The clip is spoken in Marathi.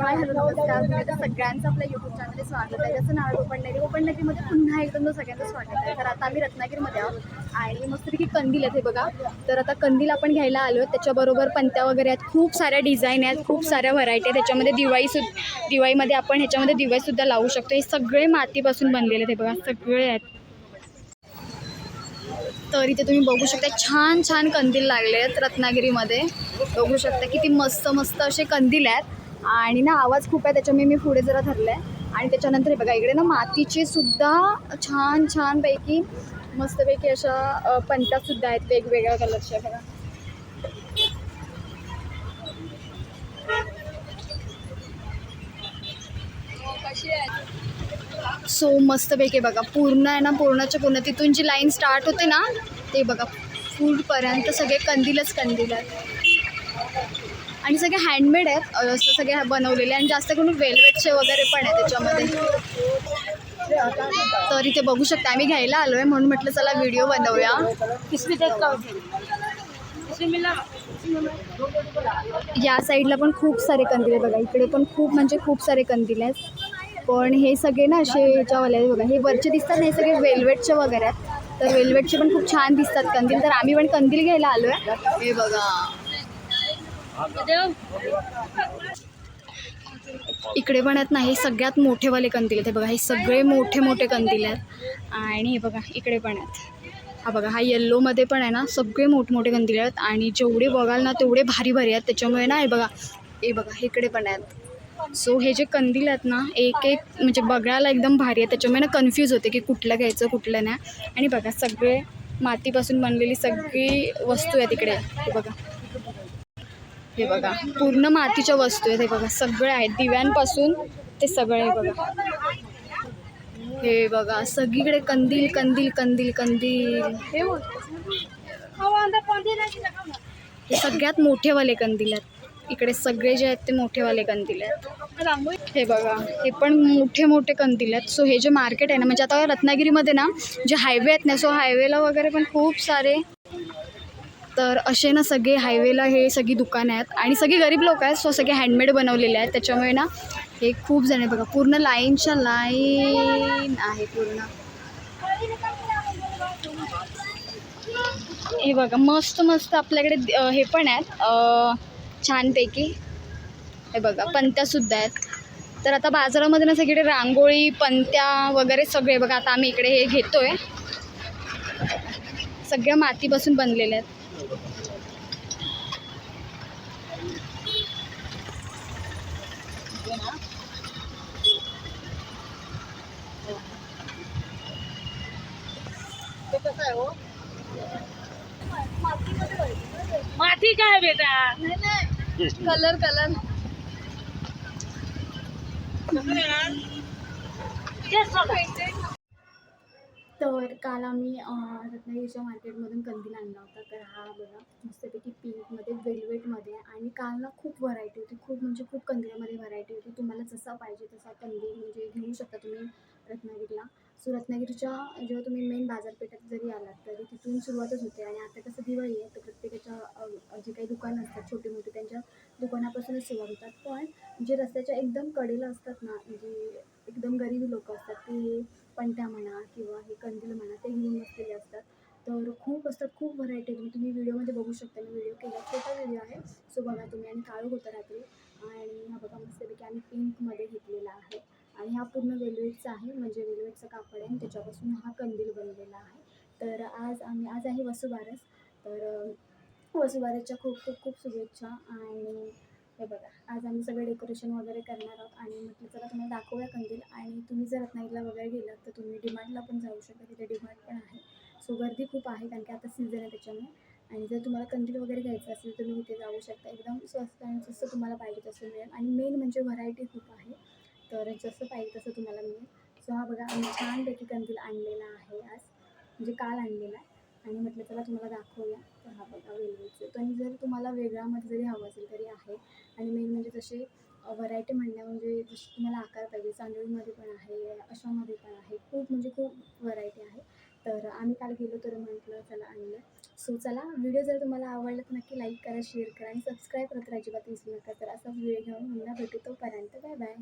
हाय हॅलो नमस्कार सगळ्यांचं आपल्या यूट्यूब चॅनल स्वागत आहे. त्याचं नाव आहे ओपननगरी पुन्हा एकदम सगळ्यांचं स्वागत आहे. तर आता आम्ही रत्नागिरीमध्ये आहोत. आणि मस्तपैकी कंदील आहेत हे बघा. तर आता कंदील आपण घ्यायला आलो आहे त्याच्याबरोबर पंत्या वगैरे आहेत. खूप साऱ्या डिझाईन आहेत. खूप साऱ्या व्हरायटी आहेत. त्याच्यामध्ये दिवाळी सु दिवाळीमध्ये आपण ह्याच्यामध्ये दिवाळीसुद्धा लावू शकतो. हे सगळे मातीपासून बनलेले आहेत हे बघा. सगळे आहेत. तर इथे तुम्ही बघू शकता छान छान कंदील लागले आहेत रत्नागिरीमध्ये. बघू शकता किती मस्त मस्त असे कंदील आहेत. आणि ना आवाज खूप आहे त्याच्यामुळे मी पुढे जरा धरलं आहे आणि त्याच्यानंतर हे बघा इकडे ना मातीचे सुद्धा छान छानपैकी मस्तपैकी अशा अ, पंटासुद्धा आहेत वेगवेगळ्या कलरच्या बघा. सो मस्तपैकी बघा पूर्ण आहे ना पूर्णच्या पूर्ण. तिथून जी लाईन स्टार्ट होते ना ते बघा फूडपर्यंत सगळे कंदीलच कंदील आहेत. आणि सगळे हँडमेड आहेत. असं सगळे बनवलेले आणि जास्त करून वेलवेटचे वगैरे पण आहे त्याच्यामध्ये. तर इथे बघू शकता आम्ही घ्यायला आलो आहे म्हणून म्हटलं चला व्हिडिओ बनवूया. या साईडला पण खूप सारे कंदील आहे बघा. इकडे पण खूप म्हणजे खूप सारे कंदील आहेत. पण हे सगळे ना असे याच्यावाले बघा. हे वरचे दिसतात ना हे सगळे वेल्वेटचे वगैरे आहेत. तर वेल्वेटचे पण खूप छान दिसतात कंदील. तर आम्ही पण कंदील घ्यायला आलो आहे हे बघा. इकडे पण आहेत ना हे सगळ्यात मोठेवाले कंदील आहेत. हे बघा हे सगळे मोठे मोठे कंदील आहेत. आणि हे बघा इकडे पण आहेत. हा बघा हा येल्लोमध्ये पण आहे ना सगळे मोठमोठे कंदील आहेत. आणि जेवढे बघाल ना तेवढे भारी भारी आहेत. त्याच्यामुळे ना हे बघा हे बघा इकडे पण आहेत. सो हे जे कंदील आहेत ना एक एक म्हणजे बघायला एकदम भारी आहे त्याच्यामुळे ना कन्फ्यूज होते की कुठलं घ्यायचं कुठलं नाही. आणि बघा सगळे मातीपासून बनलेली सगळी वस्तू आहेत इकडे. हे बघा. हे बघा पूर्ण मातीच्या वस्तू आहेत हे बघा सगळे आहेत. दिव्यांपासून ते सगळे बघा. हे बघा सगळीकडे कंदील कंदील कंदील कंदील. हे सगळ्यात मोठेवाले कंदील आहेत. इकडे सगळे जे आहेत ते मोठेवाले कंदील आहेत. हे बघा हे पण मोठे मोठे कंदील आहेत. सो हे जे मार्केट आहे ना म्हणजे आता रत्नागिरीमध्ये ना जे हायवे आहेत ना सो हायवेला वगैरे पण खूप सारे तर असे ना सगळे हायवेला हे सगळी दुकानं आहेत. आणि सगळे गरीब लोक आहेत सो सगळे हँडमेड बनवलेले आहेत. त्याच्यामुळे ना हे खूप जण आहे बघा. पूर्ण लाईनच्या लाईन आहे पूर्ण. हे बघा मस्त मस्त आपल्याकडे हे पण आहेत. छानपैकी. हे बघा पंत्यासुद्धा आहेत. तर आता बाजारामध्ये ना सगळीकडे रांगोळी पंत्या वगैरे सगळे बघा आता आम्ही इकडे हे घेतो आहे सगळ्या मातीपासून बनलेल्या आहेत. माथी का है बेटा? नहीं नहीं कलर कलर कैसा तर काल आम्ही रत्नागिरीच्या मार्केटमधून कंदील आणला होता. तर हा बघा मस्तपैकी पिंकमध्ये वेल्वेटमध्ये आणि काल ना खूप व्हरायटी होती. खूप म्हणजे खूप कंदिलामध्ये व्हरायटी होती. तुम्हाला जसा पाहिजे तसा कंदील म्हणजे घेऊ शकता तुम्ही रत्नागिरीला. सो रत्नागिरीच्या जेव्हा तुम्ही मेन बाजारपेठेत जरी आलात तरी तिथून सुरुवातच होते. आणि आता कसं दिवाळी आहे तर प्रत्येकाच्या जे काही दुकानं असतात छोटी मोठी त्यांच्या दुकानापासूनच सुरुवात होतात. पण जे रस्त्याच्या एकदम कडेला असतात ना जे एकदम गरीब लोक असतात ते पंट्या म्हणा किंवा हे कंदील म्हणा ते घेऊन बसलेले असतात. तर खूप असतात खूप व्हरायटी तुम्ही तुम्ही व्हिडिओमध्ये बघू शकता. मी व्हिडिओ केला छोटा व्हिडिओ आहे. सो बघा तुम्ही. आणि काळू होता रात्री. आणि हा बघा मस्तपैकी आम्ही पिंकमध्ये घेतलेला आहे. आणि हा पूर्ण वेलवेटचा आहे. म्हणजे वेलवेटचं कापड आहे. आणि त्याच्यापासून हा कंदील बनलेला आहे. तर आज आम्ही आज आहे वसुबारस. तर वसुबारसच्या खूप खूप खूप शुभेच्छा. आणि हे बघा आज आम्ही सगळं डेकोरेशन वगैरे करणार आहोत आणि म्हटलं चला तुम्हाला दाखवूया कंदील. आणि तुम्ही जर रत्नागिरीला वगैरे गेलात तर तुम्ही डिमार्टला पण जाऊ शकता तिथे डिमार्ट पण आहे. सो गर्दी खूप आहे कारण की आता सीझन आहे त्याच्यामुळे. आणि जर तुम्हाला कंदील वगैरे घ्यायचं असेल तर तुम्ही इथे जाऊ शकता. एकदम स्वस्त आणि जसं तुम्हाला पाहिजे तसं मिळेल. आणि मेन म्हणजे व्हरायटी खूप आहे. तर जसं पाहिजे तसं तुम्हाला मिळेल. सो हा बघा आम्ही छानपैकी कंदील आणलेला आहे आज. म्हणजे काल आणलेला आहे. आणि म्हटलं चला तुम्हाला दाखवूया. तर हा बघा वेलवेटचं पण जर तुम्हाला वेगळामध्ये जरी हवं असेल तरी आहे. आणि मेन म्हणजे जसे व्हरायटी म्हणण्या म्हणजे जसे तुम्हाला आकार पाहिजे चांदोळीमध्ये पण आहे अशामध्ये पण आहे खूप म्हणजे खूप व्हरायटी आहे. तर आम्ही काल गेलो तर म्हटलं चला आणलं सो चला व्हिडिओ जर तुम्हाला आवडला तर नक्की लाईक करा शेअर करा आणि सबस्क्राईब करत अजिबात विसरू नका. तर असाच व्हिडिओ घेऊन पुन्हा भेटू तोपर्यंत. Bye bye